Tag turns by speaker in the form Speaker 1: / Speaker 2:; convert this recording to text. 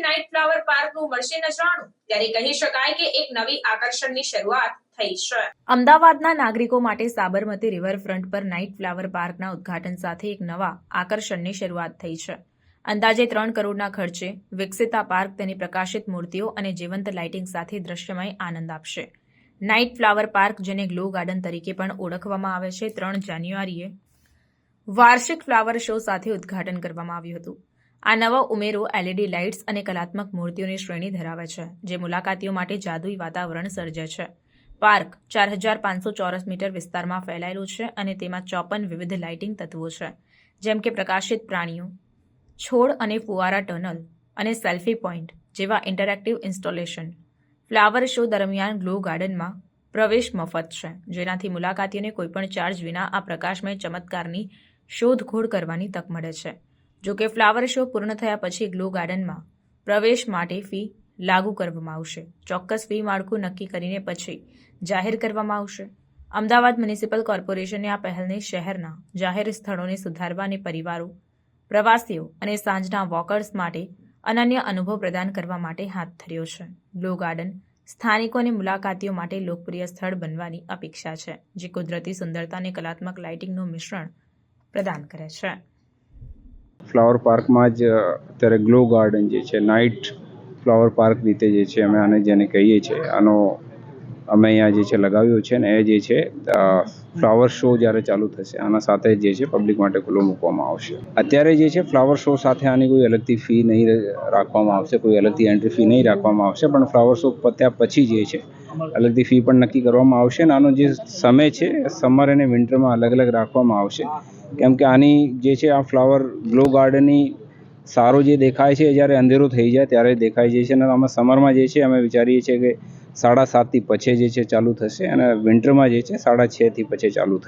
Speaker 1: Night flower પાર્કનું મળશે નજરાણું ત્યારે કહી શકાય કે એક નવી આકર્ષણની શરૂઆત અમદાવાદના નાગરિકો માટે સાબરમતી રિવરફ્રન્ટ પર નાઇટ ફ્લાવર પાર્કના ઉદ્ઘાટન સાથે એક નવા આકર્ષણની શરૂઆત થઈ છે. અંદાજે ત્રણ કરોડના ખર્ચે વિકસિત આ પાર્ક તેની પ્રકાશિત મૂર્તિઓ અને જીવંત લાઇટિંગ સાથે દ્રશ્યમય આનંદ આપશે. નાઇટ ફ્લાવર પાર્ક જેને ગ્લો ગાર્ડન તરીકે પણ ઓળખવામાં આવે છે, ત્રણ જાન્યુઆરીએ વાર્ષિક ફ્લાવર શો સાથે ઉદ્ઘાટન કરવામાં આવ્યું હતું. આ નવા ઉમેરો એલઈડી લાઇટ્સ અને કલાત્મક મૂર્તિઓની શ્રેણી ધરાવે છે, જે મુલાકાતીઓ માટે જાદુઈ વાતાવરણ સર્જે છે. પાર્ક ચાર હજાર પાંચસો ચોરસ મીટર વિસ્તારમાં ફેલાયેલું છે અને તેમાં ચોપન વિવિધ લાઇટિંગ તત્વો છે, જેમ કે પ્રકાશિત પ્રાણીઓ, છોડ અને ફુવારા ટનલ અને સેલ્ફી પોઈન્ટ જેવા ઇન્ટરેક્ટિવ ઇન્સ્ટોલેશન. ફ્લાવર શો દરમિયાન ગ્લો ગાર્ડનમાં પ્રવેશ મફત છે, જેનાથી મુલાકાતીઓને કોઈપણ ચાર્જ વિના આ પ્રકાશમય ચમત્કારની શોધખોળ કરવાની તક મળે છે. જો કે ફ્લાવર શો પૂર્ણ થયા પછી ગ્લો ગાર્ડનમાં પ્રવેશ માટે ફી લાગુ કરવામાં આવશે. ચોક્કસ ફી માળખું નક્કી કરીને પછી જાહેર કરવામાં આવશે. અમદાવાદ મ્યુનિસિપલ કોર્પોરેશને આ પહેલને શહેરના જાહેર સ્થળોને સુધારવા અને પરિવારો, પ્રવાસીઓ અને સાંજના વોકર્સ માટે અનન્ય અનુભવ પ્રદાન કરવા માટે હાથ ધર્યો છે. ગ્લો ગાર્ડન સ્થાનિકો અને મુલાકાતીઓ માટે લોકપ્રિય સ્થળ બનવાની અપેક્ષા છે, જે કુદરતી સુંદરતા અને કલાત્મક લાઇટિંગનું મિશ્રણ પ્રદાન કરે છે.
Speaker 2: ફ્લાવર પાર્કમાં જ અત્યારે ગ્લો ગાર્ડન જે છે, નાઇટ ફ્લાવર પાર્ક રીતે જે છે અમે આને જેને કહીએ છીએ, આનો અમે અહીંયા જે છે લગાવ્યો છે ને એ જે છે ફ્લાવર શો જ્યારે ચાલુ થશે, આના સાથે જે છે પબ્લિક માટે ખુલ્લો મૂકવામાં આવશે. અત્યારે જે છે ફ્લાવર શો સાથે આની કોઈ અલગથી ફી નહીં રાખવામાં આવશે, કોઈ અલગથી એન્ટ્રી ફી નહીં રાખવામાં આવશે, પણ ફ્લાવર શો પત્યા પછી જે છે અલગથી ફી પણ નક્કી કરવામાં આવશે અને આનો જે સમય છે, સમર અને વિન્ટરમાં અલગ અલગ રાખવામાં આવશે. કેમ કે આની જે છે આ ફ્લાવર ગ્લો ગાર્ડનની સારો જે દેખાય છે જ્યારે અંધેરું થઈ જાય ત્યારે દેખાય છે અને આમાં સમરમાં જે છે અમે વિચારીએ છીએ કે સાડા સાતથી પછી જે છે ચાલુ થશે અને વિન્ટરમાં જે છે સાડા છથી પછી ચાલુ થશે.